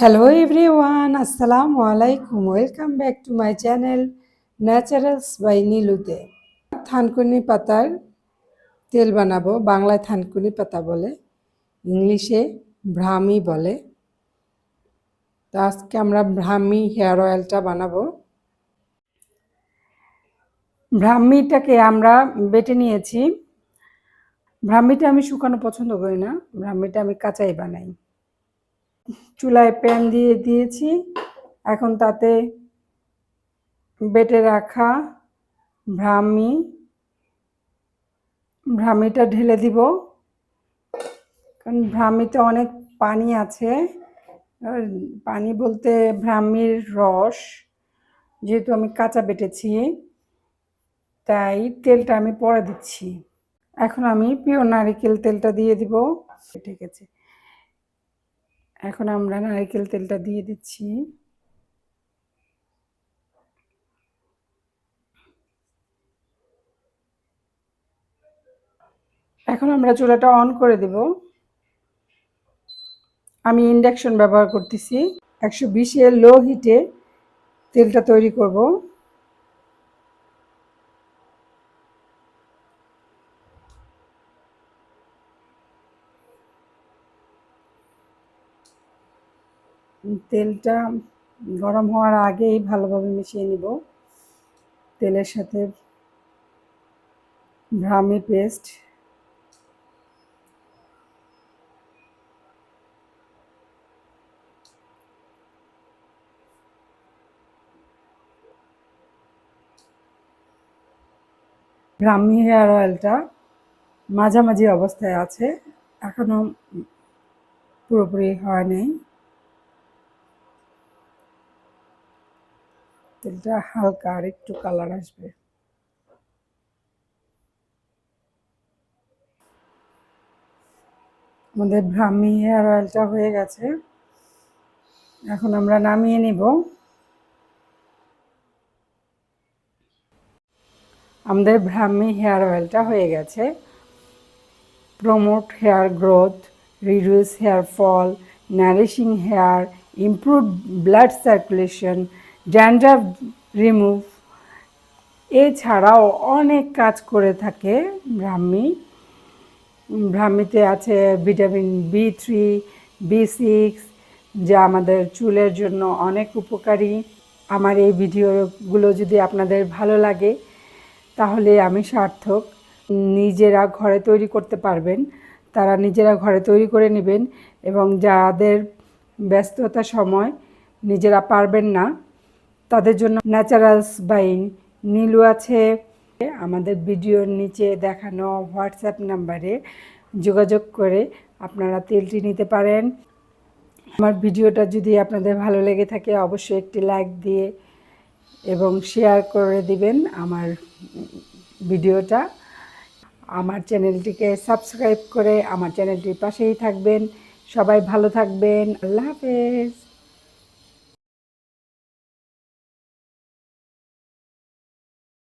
Hello everyone, Assalamu alaikum. Welcome back to my channel naturals by নীলুতে থানকুনি পাতার তেল বানাবো বাংলায় থানকুনি পাতা বলে ইংলিশে ভ্রামি বলে। তো আজকে আমরা ভ্রামি হেয়ার অয়েলটা বানাবো। ভ্রামিটাকে আমরা বেটে নিয়েছি। ভ্রামিটা আমি শুকানো পছন্দ করি না। ভ্রামিটা আমি কাঁচাই বানাই। চুলায় প্যান দিয়ে দিয়েছি। এখন তাতে বেটে রাখা ভ্রামি, ভ্রামিটা ঢেলে দিব। কারণ ভ্রামিতে অনেক পানি আছে। পানি বলতে ভ্রামির রস, যেহেতু আমি কাঁচা বেটেছি, তাই তেলটা আমি পরে দিচ্ছি। এখন আমি পিওর নারিকেল তেলটা দিয়ে দিব। ঠিক আছে এখন আমরা নারকেল তেলটা দিয়ে দিচ্ছি। এখন আমরা চুলাটা অন করে দেব। আমি ইন্ডাকশন ব্যবহার করতেছি। একশো বিশে লো হিটে তেলটা তৈরি করব। তেলটা গরম হওয়ার আগেই ভালোভাবে মিশিয়ে নিব। তেলের সাথে ভ্রামি পেস্ট। ব্রাহ্মী হেয়ার অয়েলটা মাঝামাঝি অবস্থায় আছে এখনও পুরোপুরি হয় নাই। তেলটা হালকা আর একটু কালার আসবে। আমাদের ব্রাহ্মী হেয়ার অয়েলটা হয়ে গেছে। এখন আমরা নামিয়ে নিব। আমাদের ব্রাহ্মী হেয়ার অয়েলটা হয়ে গেছে। Promote hair growth reduce hair fall nourishing hair improve blood circulation dandruff remove এছাড়াও অনেক কাজ করে থাকে ব্রাহ্মী ব্রাহ্মীতে আছে vitamin B three B six যা আমাদের চুলের জন্য অনেক উপকারী। আমার এই ভিডিওগুলো যদি আপনাদের ভালো লাগে, তাহলে আমি সার্থক। নিজেরা ঘরে তৈরি করতে পারবেন, তারা নিজেরা ঘরে তৈরি করে নেবেন এবং যাদের ব্যস্ততার সময় নিজেরা পারবেন না তাদের জন্য ন্যাচারালস বাই নীলু আছে, আমাদের ভিডিওর নিচে দেখানো হোয়াটসঅ্যাপ নাম্বারে যোগাযোগ করে আপনারা তেলটি নিতে পারেন। আমার ভিডিওটা যদি আপনাদের ভালো লেগে থাকে, অবশ্যই একটি লাইক দিয়ে এবং শেয়ার করে দিবেন আমার ভিডিওটা। আমার চ্যানেলটিকে সাবস্ক্রাইব করে আমার চ্যানেলটির পাশেই থাকবেন। সবাই ভালো থাকবেন। আল্লাহ হাফেজ।